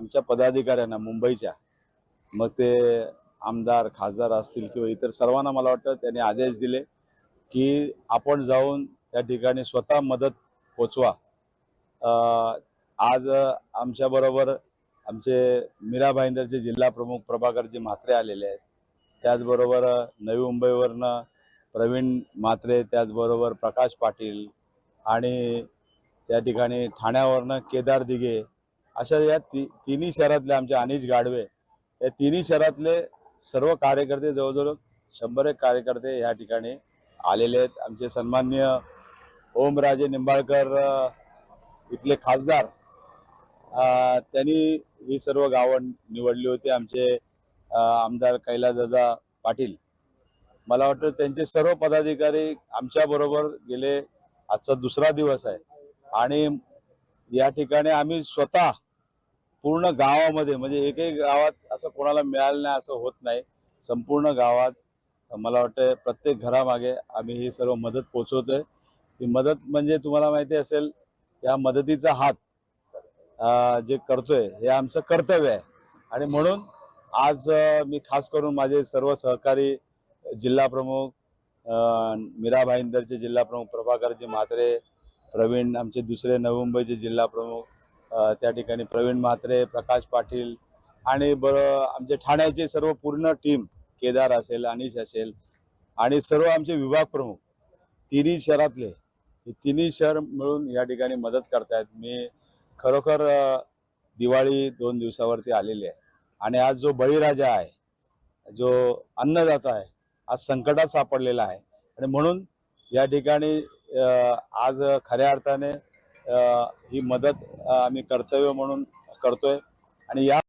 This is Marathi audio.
आमच्या पदाधिकाऱ्यांना मुंबईच्या. मग ते आमदार खासदार असतील किंवा इतर सर्वांना मला वाटतं त्यांनी आदेश दिले की आपण जाऊन त्या ठिकाणी स्वतः मदत पोचवा. आज आमच्याबरोबर आमचे मीरा भाईंदरचे जिल्हा प्रमुख प्रभाकरजी म्हात्रे आलेले आहेत. त्याचबरोबर नवी मुंबईवरनं प्रवीण म्हात्रे त्याचबरोबर प्रकाश पाटील आणि त्या ठिकाणी ठाण्यावरनं केदार दिघे अशा या ती तिन्ही शहरातले आमचे अनिश गाडवे या तिन्ही शहरातले सर्व कार्यकर्ते जवळजवळ शंभर एक कार्यकर्ते या ठिकाणी आलेले आहेत. आमचे सन्मान्य ओमराजे निंबाळकर इथले खासदार त्यांनी ही सर्व गावं निवडली होती. आमचे आमदार कैलासदादा पाटील. मला वाटतं त्यांचे सर्व पदाधिकारी आमच्याबरोबर गेले. आजचा दुसरा दिवस आहे. आणि या ठिकाणी आम्ही स्वतः पूर्ण गावामध्ये म्हणजे एकही गावात असं कोणाला मिळालं नाही असं होत नाही. संपूर्ण गावात मला वाटतं प्रत्येक घरामागे आम्ही ही सर्व मदत पोचवतोय ती मदत म्हणजे तुम्हाला माहिती असेल या मदतीचा हात जे करतोय हे आमचं कर्तव्य आहे. आणि म्हणून आज मी खास करून माझे सर्व सहकारी जिल्हा प्रमुख मीरा भाईंदरचे जिल्हा प्रमुख प्रभाकरजी म्हात्रे प्रवीण आमचे दुसरे नवी मुंबईचे जिल्हा प्रमुख त्या ठिकाणी प्रवीण म्हात्रे प्रकाश पाटील आणि बरं आमचे ठाण्याचे सर्व पूर्ण टीम केदार असेल अनिश असेल आणि सर्व आमचे विभाग प्रमुख तिन्ही शहरातले हे तिन्ही शहर मिळून या ठिकाणी मदत करतायत. मी खरोखर दिवाळी दोन दिवसावरती आलेली आहे आणि आज जो बळीराजा आहे जो अन्नदाता आहे आज संकटात सापडलेला आहे आणि म्हणून या ठिकाणी आज खऱ्या अर्थाने ही मदत आम्ही कर्तव्य म्हणून करतोय. आणि या